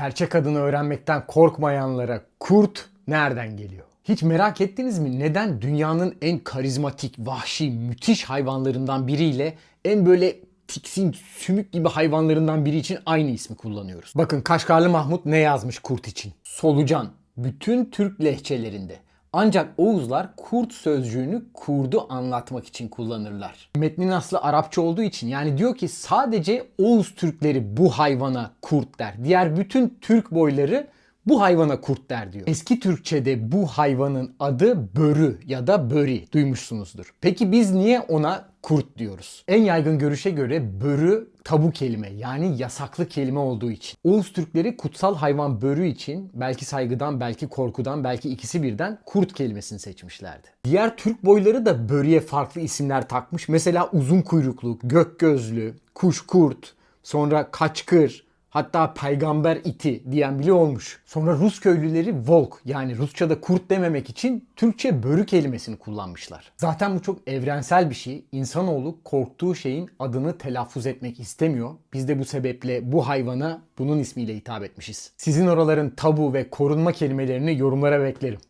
Gerçek adını öğrenmekten korkmayanlara kurt nereden geliyor? Hiç merak ettiniz mi neden dünyanın en karizmatik, vahşi, müthiş hayvanlarından biriyle en böyle tiksin, sümük gibi hayvanlarından biri için aynı ismi kullanıyoruz? Bakın Kaşgarlı Mahmut ne yazmış kurt için? Solucan. Bütün Türk lehçelerinde. Ancak Oğuzlar kurt sözcüğünü kurdu anlatmak için kullanırlar. Metnin aslı Arapça olduğu için yani diyor ki sadece Oğuz Türkleri bu hayvana kurt der. Diğer bütün Türk boyları bu hayvana kurt der diyor. Eski Türkçe'de bu hayvanın adı börü ya da böri duymuşsunuzdur. Peki biz niye ona kurt diyoruz? En yaygın görüşe göre börü tabu kelime yani yasaklı kelime olduğu için. Oğuz Türkleri kutsal hayvan börü için belki saygıdan belki korkudan belki ikisi birden kurt kelimesini seçmişlerdi. Diğer Türk boyları da börüye farklı isimler takmış. Mesela uzun kuyruklu, gök gözlü, kuş kurt, sonra kaçkır, Hatta peygamber iti diyen bile olmuş. Sonra Rus köylüleri volk yani Rusça'da kurt dememek için Türkçe börü kelimesini kullanmışlar. Zaten bu çok evrensel bir şey. İnsanoğlu korktuğu şeyin adını telaffuz etmek istemiyor. Biz de bu sebeple bu hayvana bunun ismiyle hitap etmişiz. Sizin oraların tabu ve korunma kelimelerini yorumlara beklerim.